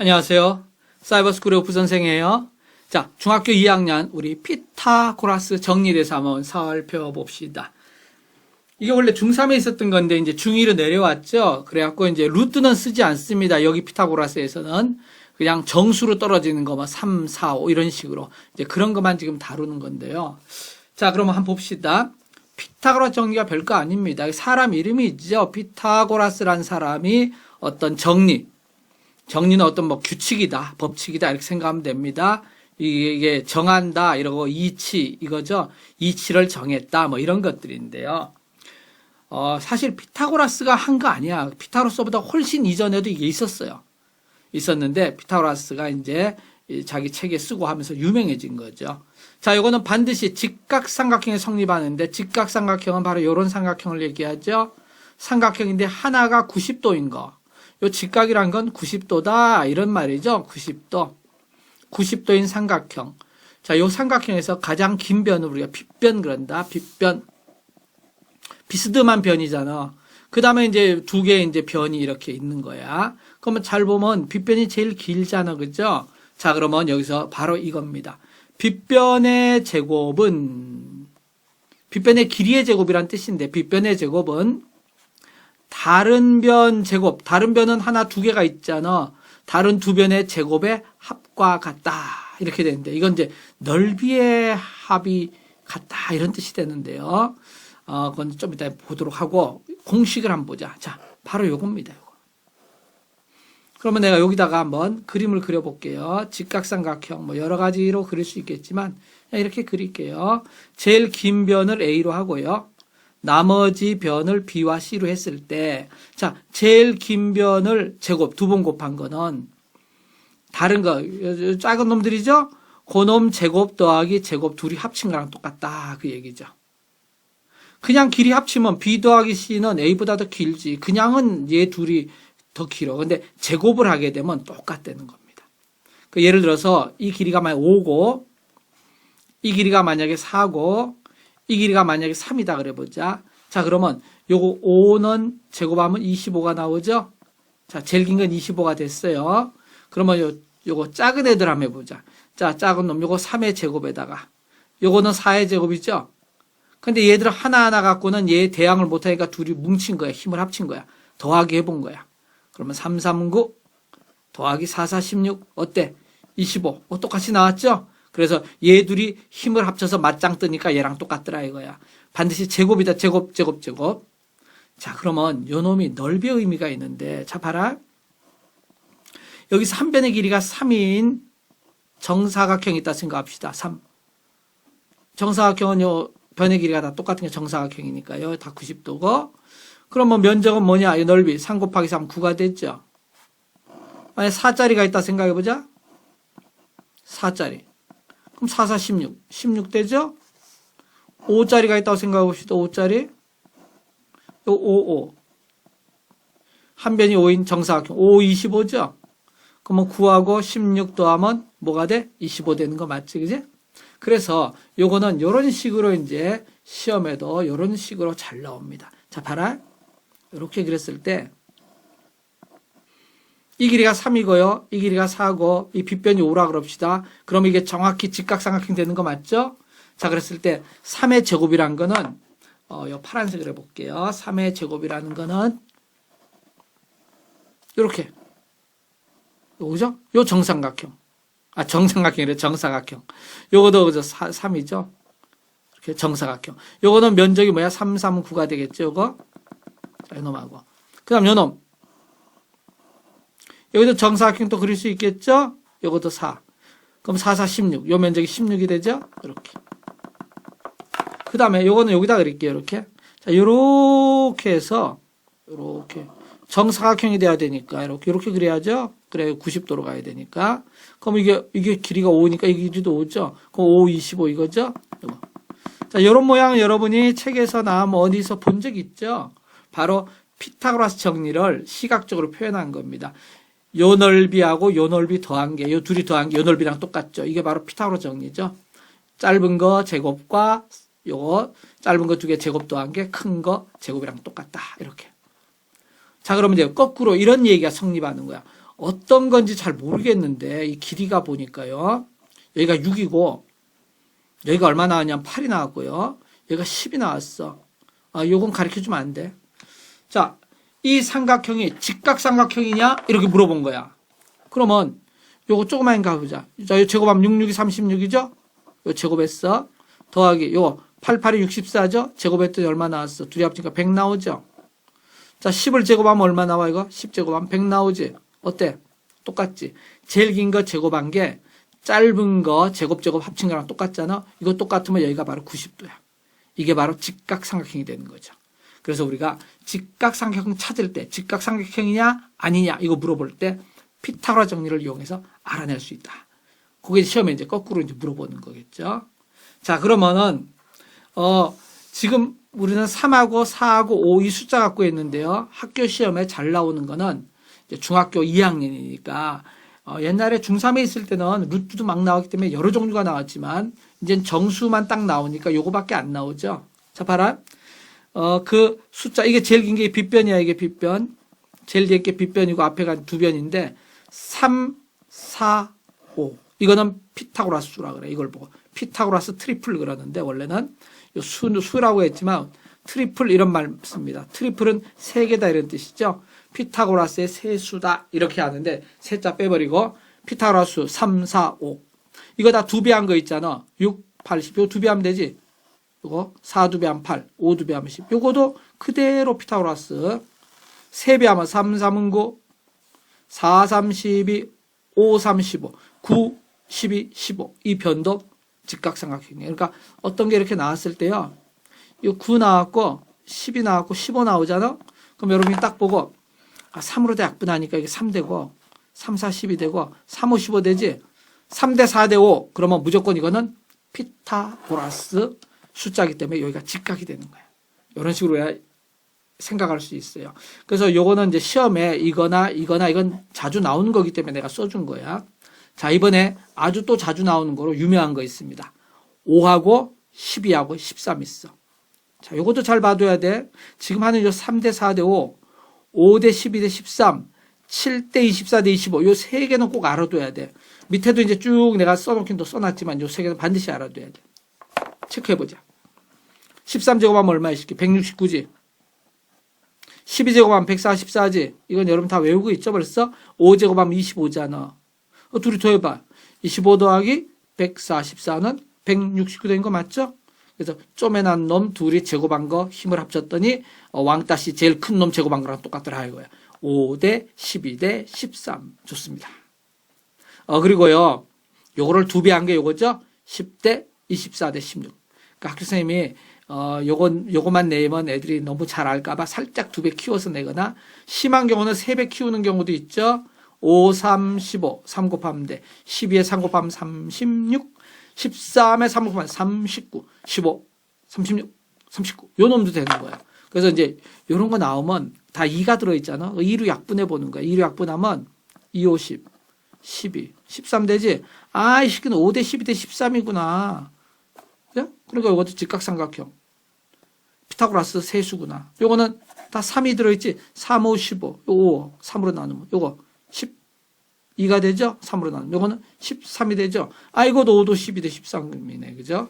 안녕하세요. 사이버스쿨의 오프 선생이에요. 자, 중학교 2학년 우리 피타고라스 정리대해서 한번 살펴봅시다. 이게 원래 중3에 있었던 건데 이제 중2로 내려왔죠. 그래갖고 이제 루트는 쓰지 않습니다. 여기 피타고라스에서는 그냥 정수로 떨어지는 거만 3, 4, 5 이런 식으로 이제 그런 것만 지금 다루는 건데요. 자, 그러면 한번 봅시다. 피타고라스 정리가 별거 아닙니다. 사람 이름이죠. 피타고라스란 사람이 어떤 정리, 정리는 어떤 뭐 규칙이다, 법칙이다 이렇게 생각하면 됩니다. 이게 정한다 이러고 이치 이거죠. 이치를 정했다 뭐 이런 것들인데요. 어, 사실 피타고라스가 한 거 아니야. 피타고라스보다 훨씬 이전에도 이게 있었어요. 있었는데 피타고라스가 이제 이 자기 책에 쓰고 하면서 유명해진 거죠. 자, 이거는 반드시 직각삼각형에 성립하는데 직각삼각형은 바로 이런 삼각형을 얘기하죠. 삼각형인데 하나가 90도인 거. 요 직각이란 건 90도다 이런 말이죠. 90도. 90도인 삼각형. 자, 요 삼각형에서 가장 긴 변을 우리가 빗변 그런다. 빗변. 비스듬한 변이잖아. 그 다음에 이제 두 개의 이제 변이 이렇게 있는 거야. 그러면 잘 보면 빗변이 제일 길잖아. 그죠? 자, 그러면 여기서 바로 이겁니다. 빗변의 제곱은, 빗변의 길이의 제곱이란 뜻인데, 빗변의 제곱은 다른 변 제곱, 다른 변은 하나 두 개가 있잖아. 다른 두 변의 제곱의 합과 같다. 이렇게 되는데, 이건 이제 넓이의 합이 같다. 이런 뜻이 되는데요. 어, 그건 좀 이따 보도록 하고, 공식을 한번 보자. 자, 바로 요겁니다. 요거. 그러면 내가 여기다가 한번 그림을 그려볼게요. 직각삼각형, 뭐 여러 가지로 그릴 수 있겠지만, 이렇게 그릴게요. 제일 긴 변을 A로 하고요. 나머지 변을 B와 C로 했을 때, 자, 제일 긴 변을 제곱, 두 번 곱한 거는, 다른 거, 작은 놈들이죠? 그놈 제곱 더하기 제곱 둘이 합친 거랑 똑같다. 그 얘기죠. 그냥 길이 합치면 B 더하기 C는 A보다 더 길지. 그냥은 얘 둘이 더 길어. 근데 제곱을 하게 되면 똑같다는 겁니다. 그 예를 들어서 이 길이가 만약 5고, 이 길이가 만약에 4고, 이 길이가 만약에 3이다 그래 보자. 자, 그러면 요거 5는 제곱하면 25가 나오죠? 자, 제일 긴 건 25가 됐어요. 그러면 요, 요거 작은 애들 한번 해보자. 자, 작은 놈, 요거 3의 제곱에다가. 요거는 4의 제곱이죠? 근데 얘들 하나하나 갖고는 얘 대항을 못하니까 둘이 뭉친 거야. 힘을 합친 거야. 더하기 해본 거야. 그러면 3, 3, 9 더하기 4, 4, 16 어때? 25. 어, 똑같이 나왔죠? 그래서 얘 둘이 힘을 합쳐서 맞짱 뜨니까 얘랑 똑같더라 이거야. 반드시 제곱이다. 제곱, 제곱, 제곱. 자, 그러면 요 놈이 넓이의 의미가 있는데 자 봐라. 여기서 한 변의 길이가 3인 정사각형이 있다 생각합시다. 3. 정사각형은 요 변의 길이가 다 똑같은 게 정사각형이니까요. 다 90도고. 그러면 면적은 뭐냐? 이 넓이 3 곱하기 3 9가 됐죠. 만약 4짜리가 있다 생각해 보자. 4짜리. 그럼 4, 4, 16. 16 되죠? 5짜리가 있다고 생각해 봅시다. 5짜리. 요 5, 5. 한 변이 5인 정사각형. 5, 25죠? 그러면 9하고 16 더하면 뭐가 돼? 25 되는 거 맞지? 그지? 그래서 요거는 요런 식으로 이제 시험에도 요런 식으로 잘 나옵니다. 자, 봐라. 이렇게 그렸을 때, 이 길이가 3이고요. 이 길이가 4고, 이 빗변이 5라 그럽시다. 그럼 이게 정확히 직각삼각형 되는 거 맞죠? 자, 그랬을 때 3의 제곱이란 거는, 어, 요 파란색으로 해볼게요. 3의 제곱이라는 거는, 요렇게. 요거죠? 요 정삼각형. 아, 정삼각형이래, 정사각형. 요거도 그저 3이죠? 이렇게 정사각형. 요거는 면적이 뭐야? 3, 3, 9가 되겠죠, 요거? 자, 요놈하고. 그 다음 요놈. 여기도 정사각형 또 그릴 수 있겠죠? 요것도 4. 그럼 4, 4, 16. 요 면적이 16이 되죠? 이렇게. 그 다음에 요거는 여기다 그릴게요, 이렇게. 자, 요렇게 해서, 요렇게. 정사각형이 돼야 되니까, 이렇게, 이렇게 그려야죠? 그래, 90도로 가야 되니까. 그럼 이게, 이게 길이가 5니까 이 길이도 5죠? 그럼 5, 25 이거죠? 요거. 자, 요런 모양은 여러분이 책에서나 뭐 어디서 본 적 있죠? 바로 피타고라스 정리를 시각적으로 표현한 겁니다. 요 넓이하고 요 넓이 더한 게, 요 둘이 더한 게 요 넓이랑 똑같죠? 이게 바로 피타고라스 정리죠? 짧은 거 제곱과 요거 짧은 거 두 개 제곱 더한 게 큰 거 제곱이랑 똑같다. 이렇게. 자, 그러면 이제 거꾸로 이런 얘기가 성립하는 거야. 어떤 건지 잘 모르겠는데 이 길이가 보니까요. 여기가 6이고 여기가 얼마 나왔냐면 8이 나왔고요. 여기가 10이 나왔어. 아, 요건 가르쳐 주면 안 돼. 자, 이 삼각형이 직각삼각형이냐? 이렇게 물어본 거야. 그러면 요거 조그만 거 가보자. 자, 요 제곱하면 66이 36이죠? 요 제곱했어. 더하기 요거 88이 64죠? 제곱했더니 얼마 나왔어? 둘이 합치니까 100 나오죠? 자, 10을 제곱하면 얼마 나와 이거? 10 제곱하면 100 나오지? 어때? 똑같지? 제일 긴 거 제곱한 게 짧은 거 제곱 제곱 합친 거랑 똑같잖아? 이거 똑같으면 여기가 바로 90도야. 이게 바로 직각삼각형이 되는 거죠. 그래서 우리가 직각삼각형 찾을 때 직각삼각형이냐 아니냐 이거 물어볼 때 피타고라 정리를 이용해서 알아낼 수 있다. 그게 시험에 이제 거꾸로 이제 물어보는 거겠죠. 자, 그러면은 어 지금 우리는 3하고 4하고 5 이 숫자 갖고 있는데요. 학교 시험에 잘 나오는 거는 중학교 2학년이니까 어, 옛날에 중3에 있을 때는 루트도 막 나왔기 때문에 여러 종류가 나왔지만 이제 정수만 딱 나오니까 요거밖에 안 나오죠. 자, 봐라. 어, 그 숫자, 이게 제일 긴 게 빗변이야, 이게 빗변. 제일 길게 빗변이고 앞에가 두 변인데, 3, 4, 5. 이거는 피타고라스 수라 그래. 이걸 보고. 피타고라스 트리플 그러는데, 원래는 요 수, 수라고 했지만, 트리플 이런 말 씁니다. 트리플은 세 개다 이런 뜻이죠. 피타고라스의 세 수다. 이렇게 하는데, 세 자 빼버리고, 피타고라스 3, 4, 5. 이거 다 두 배 한 거 있잖아. 6, 80. 이거 두 배 하면 되지. 요거 4두배 하면 8, 5두배 하면 10. 요거도 그대로 피타고라스. 3배 하면 3, 3은 9, 4, 3, 12, 5, 3, 15, 9, 12, 15. 이 변도 직각삼각형이에요. 그러니까 어떤 게 이렇게 나왔을 때요. 이 9 나왔고 10이 나왔고 15 나오잖아. 그럼 여러분이 딱 보고 아, 3으로 다 약분하니까 이게 3 되고 3, 4, 10이 되고 3, 5, 15 되지. 3 대 4 대 5. 그러면 무조건 이거는 피타고라스 숫자이기 때문에 여기가 직각이 되는 거예요. 이런 식으로 해야 생각할 수 있어요. 그래서 요거는 이제 시험에 이거나 이거나 이건 자주 나오는 거기 때문에 내가 써준 거야. 자, 이번에 아주 또 자주 나오는 거로 유명한 거 있습니다. 5하고 12하고 13 있어. 자, 요것도 잘 봐둬야 돼. 지금 하는 요 3대 4대 5, 5대 12대 13, 7대 24대 25. 요 세 개는 꼭 알아둬야 돼. 밑에도 이제 쭉 내가 써놓긴 또 써놨지만 요 세 개는 반드시 알아둬야 돼. 체크해보자. 13제곱하면 얼마야, 이게 169지. 12제곱하면 144지. 이건 여러분 다 외우고 있죠, 벌써? 5제곱하면 25잖아. 어, 둘이 더해봐. 25 더하기 144는 169 된 거 맞죠? 그래서 쪼매난 놈 둘이 제곱한 거 힘을 합쳤더니 어, 왕따시 제일 큰 놈 제곱한 거랑 똑같더라 이거야. 5대 12대 13. 좋습니다. 어, 그리고요. 요거를 두 배 한 게 요거죠? 10대 24대 16. 그러니까 학교 선생님이 어, 요건, 요거만 내면 애들이 너무 잘 알까봐 살짝 두 배 키워서 내거나, 심한 경우는 세 배 키우는 경우도 있죠. 5, 3, 15, 3 곱하면 돼. 12에 3 곱하면 36, 13에 3 곱하면 39, 15, 36, 39. 요 놈도 되는 거야. 그래서 이제 요런 거 나오면 다 2가 들어있잖아. 2로 약분해 보는 거야. 2로 약분하면 2, 50, 12, 13 되지? 아, 이 새끼는 5대 12대 13이구나. 그죠? 그러니까 이것도 직각삼각형. 피타고라스 세수구나. 요거는 다 3이 들어있지? 3, 5, 15. 요 5, 3으로 나누면. 요거 12가 되죠? 3으로 나누면. 요거는 13이 되죠? 아, 이것도 5도 12대 13이네. 그죠?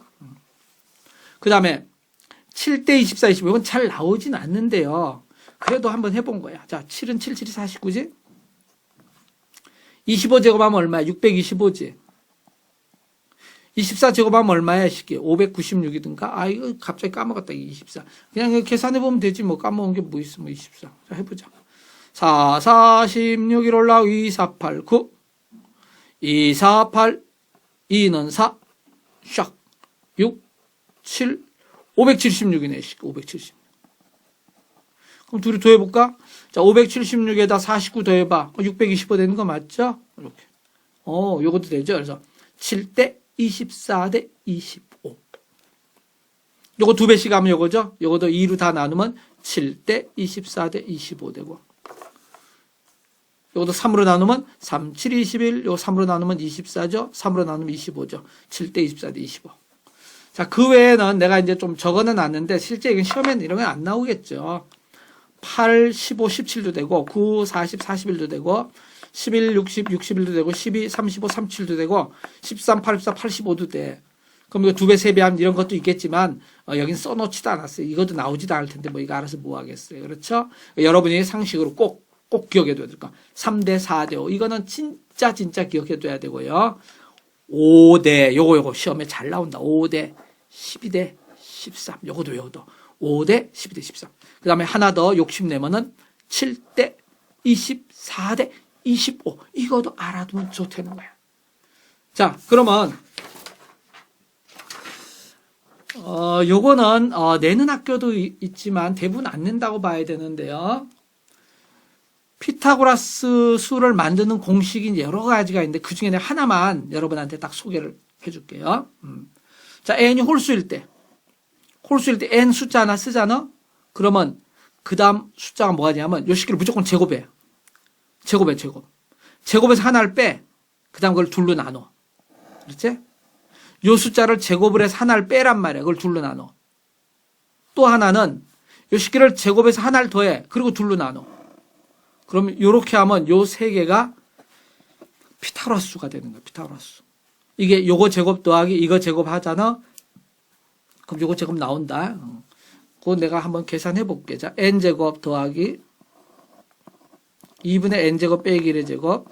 그 다음에 7대 24, 25. 이건 잘 나오진 않는데요. 그래도 한번 해본 거야. 자, 7은 7, 7이 49지? 25제곱하면 얼마야? 625지? 24제곱하면 얼마야, 시기? 596이든가? 아, 이거 갑자기 까먹었다, 24. 그냥 계산해보면 되지, 뭐, 까먹은 게 뭐 있어, 뭐, 24. 자, 해보자. 4, 46, 1 올라 2, 4, 8, 9. 2, 4, 8, 2는 4, 샥. 6, 7, 576이네, 시기, 576. 그럼 둘이 더해볼까? 자, 576에다 49 더해봐. 625 되는 거 맞죠? 이렇게. 어, 요것도 되죠? 그래서 7대 24대 25. 요거 두 배씩 하면 요거죠? 요것도 2로 다 나누면 7대 24대 25 되고. 요것도 3으로 나누면 3, 7, 21. 요거 3으로 나누면 24죠? 3으로 나누면 25죠? 7대 24대 25. 자, 그 외에는 내가 이제 좀 적어는 놨는데 실제 이건 시험에는 이런 건 안 나오겠죠. 8, 15, 17도 되고 9, 40, 41도 되고 11, 60, 61도 되고 12, 35, 37도 되고 13, 84, 85도 돼. 그럼 이거 두 배, 세 배 하면 이런 것도 있겠지만 어, 여긴 써놓지도 않았어요. 이것도 나오지도 않을 텐데 뭐 이거 알아서 뭐 하겠어요. 그렇죠? 여러분이 상식으로 꼭, 꼭 기억해둬야 될 거. 3대, 4대, 5. 이거는 진짜 진짜 기억해둬야 되고요. 5대, 요거 요거 시험에 잘 나온다. 5대, 12대, 13. 요거도 요거도. 5대, 12대, 13. 그 다음에 하나 더 욕심내면은 7대, 24대, 25. 이거도 알아두면 좋다는 거야. 자, 그러면 어, 요거는 어, 내는 학교도 이- 있지만 대부분 안 낸다고 봐야 되는데요. 피타고라스 수를 만드는 공식이 여러 가지가 있는데 그 중에 하나만 여러분한테 딱 소개를 해줄게요. 음. 자, n이 홀수일 때, 홀수일 때 n 숫자 하나 쓰잖아. 그러면 그 다음 숫자가 뭐가 되냐면 요 식기를 무조건 제곱해. 제곱해, 제곱. 제곱에서 하나를 빼. 그 다음 그걸 둘로 나눠. 그렇지? 요 숫자를 제곱을 해서 하나를 빼란 말이야. 그걸 둘로 나눠. 또 하나는 요 식기를 제곱해서 하나를 더해. 그리고 둘로 나눠. 그러면 요렇게 하면 요 세 개가 피타고라스 수가 되는 거야. 피타고라스 수. 이게 요거 제곱 더하기 이거 제곱 하잖아. 그럼 요거 제곱 나온다. 어. 그거 내가 한번 계산해 볼게. 자, n 제곱 더하기 2분의 n 제곱 빼기 1의 제곱.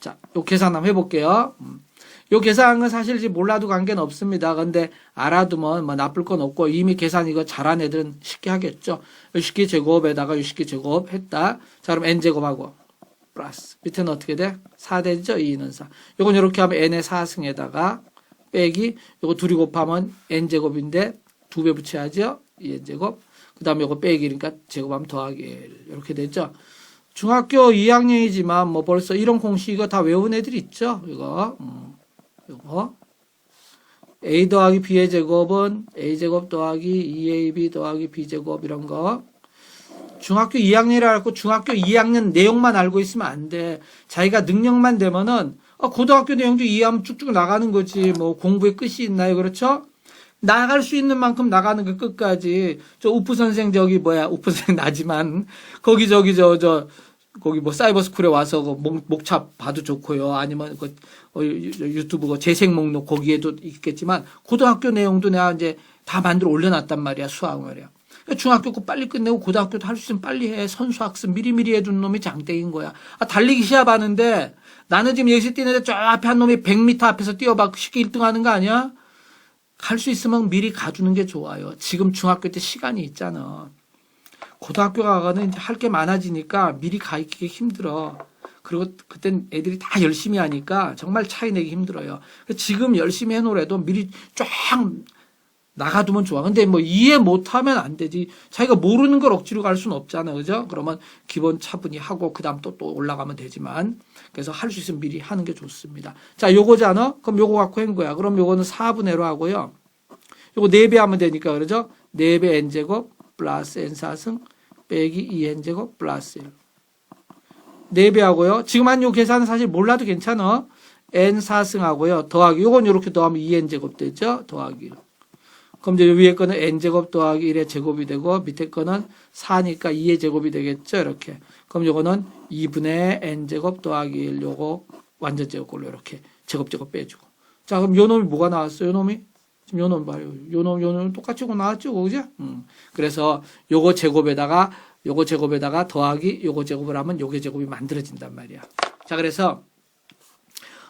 자, 요 계산 한번 해 볼게요. 음. 요 계산한 건 사실 몰라도 관계는 없습니다. 근데 알아두면 뭐 나쁠 건 없고 이미 계산 이거 잘한 애들은 쉽게 하겠죠. 요 식기 제곱에다가 요 식기 제곱 했다. 자, 그럼 n 제곱하고 플러스 밑에는 어떻게 돼? 4되죠? 2는 4. 요건 이렇게 하면 n의 4승에다가 빼기 요거 둘이 곱하면 n 제곱인데 두 배 붙여야죠. 2n 제곱. 그 다음에 요거 빼기니까 제곱하면 더하기 1. 이렇게 되죠. 중학교 2학년이지만 뭐 벌써 이런 공식 이거 다 외운 애들 있죠? 이거. 음. 요거 a 더하기 b의 제곱은 a 제곱 더하기 2ab 더하기 b 제곱 이런 거 중학교 2학년이라 알고 중학교 2학년 내용만 알고 있으면 안 돼. 자기가 능력만 되면은 어, 고등학교 내용도 이해하면 쭉쭉 나가는 거지. 뭐 공부에 끝이 있나요? 그렇죠? 나갈 수 있는 만큼 나가는 거 끝까지. 저 우프 선생 저기 뭐야 우프 선생 나지만 거기 저기 저저 거기 뭐 사이버 스쿨에 와서 그 목, 목차 봐도 좋고요. 아니면 그 어, 유- 유튜브 그 재생 목록 거기에도 있겠지만 고등학교 내용도 내가 이제 다 만들어 올려놨단 말이야 수학 말이야. 그러니까 중학교 거 빨리 끝내고 고등학교도 할 수 있으면 빨리 해. 선수 학습 미리미리 해둔 놈이 장땡인 거야. 아, 달리기 시합하는데 나는 지금 여기서 뛰는데 저 앞에 한 놈이 100m 앞에서 뛰어봐 쉽게 1등 하는 거 아니야? 갈 수 있으면 미리 가주는 게 좋아요. 지금 중학교 때 시간이 있잖아. 고등학교 가가는 이제 할 게 많아지니까 미리 가기가 힘들어. 그리고 그땐 애들이 다 열심히 하니까 정말 차이 내기 힘들어요. 지금 열심히 해놓으래도 미리 쫙 나가두면 좋아. 근데 뭐 이해 못하면 안 되지. 자기가 모르는 걸 억지로 갈 수는 없잖아. 그죠? 그러면 기본 차분히 하고 그 다음 또 또 올라가면 되지만 그래서 할 수 있으면 미리 하는 게 좋습니다. 자, 요거잖아? 그럼 요거 갖고 한 거야. 그럼 요거는 4분의 1로 하고요. 요거 4배 하면 되니까 그러죠? 4배 n제곱 플러스 n4승 빼기 2n제곱 플러스 1. 4배 하고요. 지금 한 요 계산은 사실 몰라도 괜찮아. n4승 하고요. 더하기 요건 요렇게 더하면 2n제곱 되죠? 더하기 1. 그럼 이제 위에 거는 n제곱 더하기 1의 제곱이 되고 밑에 거는 4니까 2의 제곱이 되겠죠? 이렇게. 그럼 요거는 2분의 n제곱 더하기 1 요거 완전 제곱꼴로 이렇게 제곱 제곱 빼주고. 자, 그럼 요 놈이 뭐가 나왔어요? 요 놈이? 지금 요 놈 봐요. 요 놈, 요 놈 똑같이 고 나왔죠? 그죠? 음. 그래서 요거 제곱에다가 요거 제곱에다가 더하기 요거 제곱을 하면 요게 제곱이 만들어진단 말이야. 자, 그래서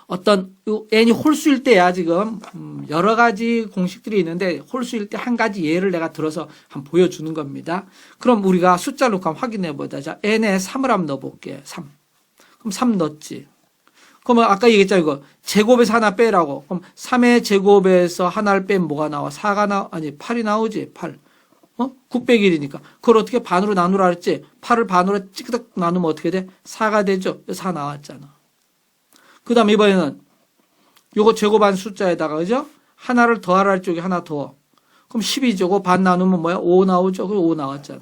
어떤 요 n이 홀수일 때야 지금 음, 여러 가지 공식들이 있는데 홀수일 때 한 가지 예를 내가 들어서 한번 보여주는 겁니다. 그럼 우리가 숫자로 한번 확인해 보자. 자, n에 3을 한번 넣어볼게. 3. 그럼 3 넣었지. 그러면 아까 얘기했잖아 이거 제곱에서 하나 빼라고. 그럼 3의 제곱에서 하나를 빼면 뭐가 나와? 4가 나 아니 8이 나오지. 8. 어? 9 빼기 1이니까. 그걸 어떻게 반으로 나누라 그랬지? 8을 반으로 찌그덕 나누면 어떻게 돼? 4가 되죠. 4 나왔잖아. 그 다음 이번에는 요거 제곱한 숫자에다가 그죠? 하나를 더하라 할 쪽에 하나 더. 그럼 12죠. 그거 반 나누면 뭐야? 5 나오죠. 그럼 5 나왔잖아.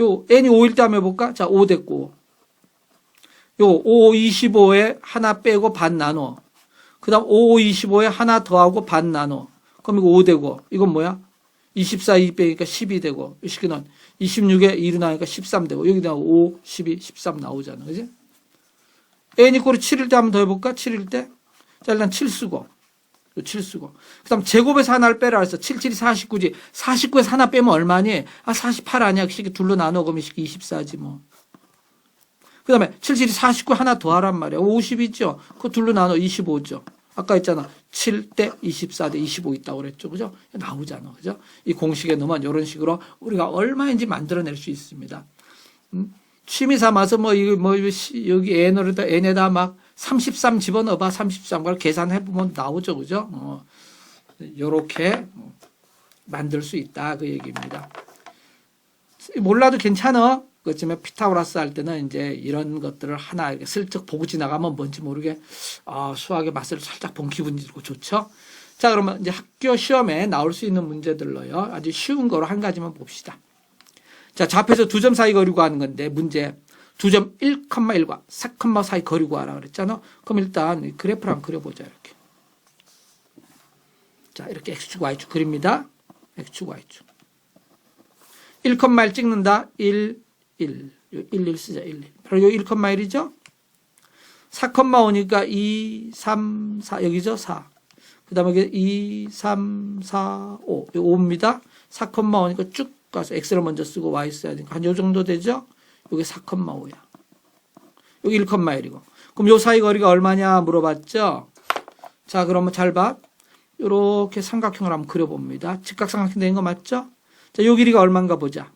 요 n이 5일 때 한번 해볼까? 자, 5 됐고. 요 5, 25에 하나 빼고 반 나눠. 그 다음 5, 25에 하나 더하고 반 나눠. 그럼 이거 5 되고. 이건 뭐야? 24, 2 빼니까 10이 되고, 이 식기는 26에 2로 나니까 13 되고, 여기다 5, 12, 13 나오잖아. 그지? 이꼴이 7일 때 한번 더 해볼까? 7일 때? 자, 일단 7 쓰고. 7 쓰고. 그 다음 제곱에서 하나를 빼라 그랬어. 7, 7이 49지. 49에서 하나 빼면 얼마니? 아, 48 아니야. 그 식이 둘로 나눠. 그러면 이 식이 24지 뭐. 그 다음에 7, 7이 49 하나 더 하란 말이야. 50이죠. 그거 둘로 나눠 25죠. 아까 했잖아. 7대 24대 25 있다고 그랬죠. 그죠? 나오잖아. 그죠? 이 공식에 넣으면 이런 식으로 우리가 얼마인지 만들어낼 수 있습니다. 음? 취미 삼아서 뭐, 이거 뭐, 시- 여기 N으로다, N에다 막 33 집어넣어봐. 33. 걸 계산해보면 나오죠. 그죠? 어. 요렇게 어, 만들 수 있다. 그 얘기입니다. 몰라도 괜찮아. 그렇지만 피타고라스 할 때는 이제 이런 것들을 하나 이렇게 슬쩍 보고 지나가면 뭔지 모르게 아, 수학의 맛을 살짝 본 기분이 들고 좋죠. 자, 그러면 이제 학교 시험에 나올 수 있는 문제들로요. 아주 쉬운 거로 한 가지만 봅시다. 자, 좌표에서 두 점 사이 거리고 하는 건데 문제 두 점 1,1과 4, 사이 거리고 하라 그랬잖아. 그럼 일단 이 그래프를 한번 그려보자 이렇게. 자, 이렇게 x축 y축 그립니다. x축 y축. 1,1 찍는다. 1, 1. 1, 1 쓰자. 1, 1. 바로 요 1,1이죠? 4,5니까 2, 3, 4. 여기죠? 4. 그 다음에 2, 3, 4, 5. 요 5입니다. 4,5니까 쭉 가서 x를 먼저 쓰고 y 써야 되니까 한 요 정도 되죠? 요게 4,5야. 여기 1,1이고. 그럼 요 사이 거리가 얼마냐 물어봤죠? 자, 그러면 잘 봐. 요렇게 삼각형을 한번 그려봅니다. 직각삼각형 되는 거 맞죠? 자, 요 길이가 얼마인가 보자.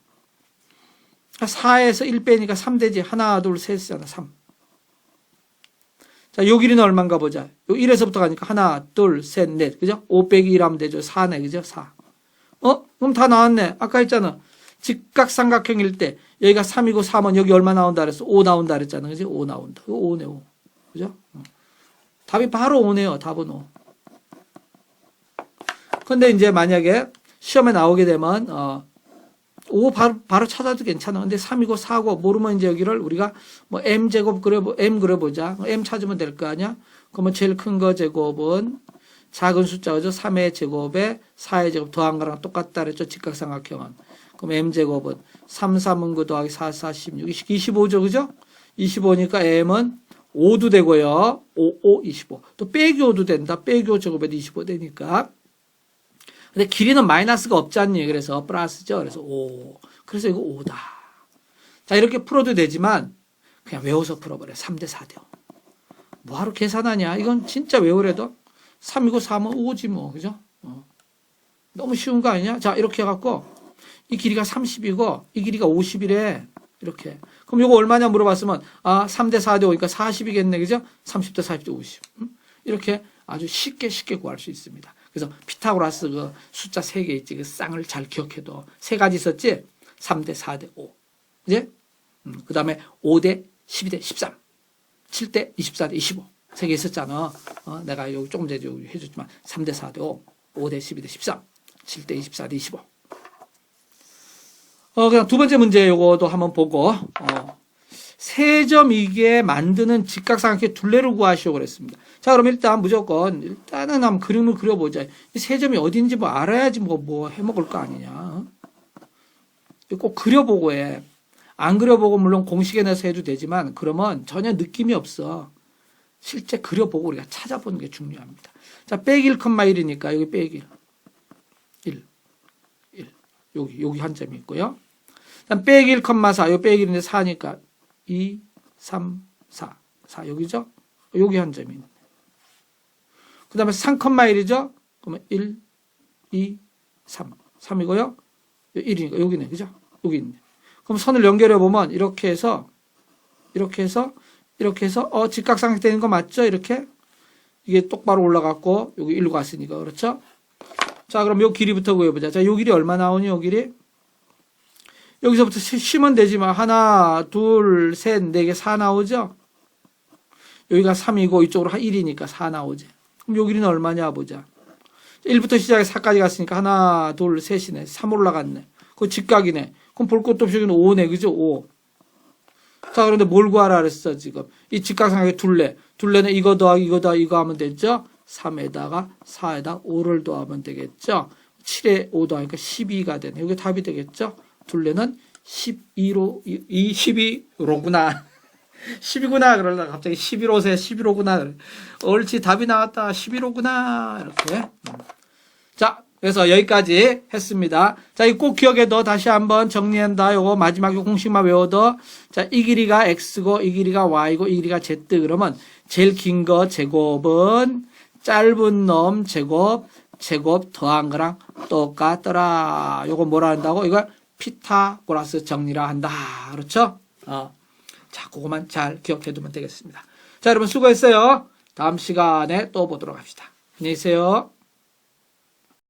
4에서 1 빼니까 3 되지. 하나, 둘, 셋이잖아. 3. 자, 요 길이는 얼마인가 보자. 요 1에서부터 가니까 하나, 둘, 셋, 넷. 그죠? 5 빼기 1 하면 되죠. 4네. 그죠? 4. 어? 그럼 다 나왔네. 아까 했잖아. 직각삼각형일 때 여기가 3이고 3은 여기 얼마 나온다 그랬어? 5 나온다 그랬잖아. 그지? 5 나온다. 이거 5네, 5. 그죠? 어. 답이 바로 5네요. 답은 5. 근데 이제 만약에 시험에 나오게 되면 어, 5 바로, 바로 찾아도 괜찮아. 근데 3이고 4고 모르면 이제 여기를 우리가 뭐 m 제곱 그려 m 그려보자. m 찾으면 될 거 아니야? 그러면 제일 큰 거 제곱은 작은 숫자죠. 3의 제곱에 4의 제곱 더한 거랑 똑같다 그랬죠. 직각삼각형은. 그럼 m 제곱은 3, 3은 9 더하기 4, 4, 16. 25죠. 그죠? 25니까 m은 5도 되고요. 5, 5, 25. 또 빼기 5도 된다. 빼기 5 제곱에도 25 되니까. 근데 길이는 마이너스가 없지 않니? 그래서 플러스죠. 그래서 5. 그래서 이거 5다. 자, 이렇게 풀어도 되지만 그냥 외워서 풀어버려. 3대 4대 5. 뭐하러 계산하냐? 이건 진짜 외우래도 3이고 3은 5지 뭐. 그죠? 어. 너무 쉬운 거 아니냐? 자, 이렇게 해갖고 이 길이가 30이고 이 길이가 50이래. 이렇게. 그럼 이거 얼마냐 물어봤으면 아, 3대 4대 5니까 40이겠네. 그죠? 30대 40대 50. 음? 이렇게 아주 쉽게 쉽게 구할 수 있습니다. 그래서 피타고라스 그 숫자 세개 있지. 그 쌍을 잘 기억해도 세 가지 있었지. 3대 4대 5. 이제 음, 그 다음에 5대 12대 13. 7대 24대 25. 세개 있었잖아. 어, 내가 여기 조금 전에 해줬지만 3대 4대 5, 5대 12대 13, 7대 24대 25. 어, 그냥 두 번째 문제 요거도 한번 보고, 어, 세점 이게 만드는 직각삼각형 둘레를 구하시오 그랬습니다. 자, 그럼 일단 무조건, 일단은 한번 그림을 그려보자. 이 세 점이 어딘지 뭐 알아야지 뭐, 뭐 해먹을 거 아니냐. 꼭 그려보고 해. 안 그려보고 물론 공식에 내서 해도 되지만, 그러면 전혀 느낌이 없어. 실제 그려보고 우리가 찾아보는 게 중요합니다. 자, 빼기 1,1이니까 여기 빼기 1. 1. 여기, 여기 한 점이 있고요. 빼기 1,4. 요 빼기 1인데 4니까 2, 3, 4. 4 여기죠? 여기 한 점이 있네. 그 다음에 3,1이죠? 그러면 1, 2, 3. 3이고요. 1이니까 여기네. 그죠? 여기 있네. 그럼 선을 연결해 보면 이렇게 해서 이렇게 해서 이렇게 해서 어 직각삼각 되는 거 맞죠? 이렇게 이게 똑바로 올라갔고 여기 일로 갔으니까 그렇죠? 자 그럼 요 길이부터 구해보자. 자요 길이 얼마 나오니 요 길이? 여기서부터 시- 쉬면 되지만 하나 둘셋네 개4 나오죠? 여기가 3이고 이쪽으로 1이니까 4 나오지. 그럼 요 길이는 얼마냐 보자. 1부터 시작해서 4까지 갔으니까 하나 둘 셋이네. 3 올라갔네. 그 직각이네. 그럼 볼 것도 없이 여기는 5네. 그죠? 5. 자, 그런데 뭘 구하라 그랬어, 지금. 이 직각삼각의 둘레. 둘레는 이거 더하기 이거 더하기 이거 하면 되죠? 3에다가 4에다 5를 더하면 되겠죠? 7의 5 더하니까 12가 되네. 이게 답이 되겠죠? 둘레는 12로, 이 12로구나. 10이구나. 그러다가 갑자기 11호세 11호구나. 옳지. 답이 나왔다. 11호구나. 이렇게. 음. 자, 그래서 여기까지 했습니다. 자, 이 꼭 기억해둬. 다시 한번 정리한다. 요거 마지막에 공식만 외워둬. 자, 이 길이가 x고, 이 길이가 y고, 이 길이가 z. 그러면 제일 긴 거 제곱은 짧은 놈 제곱, 제곱 더한 거랑 똑같더라. 요거 뭐라 한다고? 이걸 피타고라스 정리라 한다. 그렇죠? 어. 자, 그거만 잘 기억해 두면 되겠습니다. 자, 여러분 수고했어요. 다음 시간에 또 보도록 합시다. 안녕히 계세요.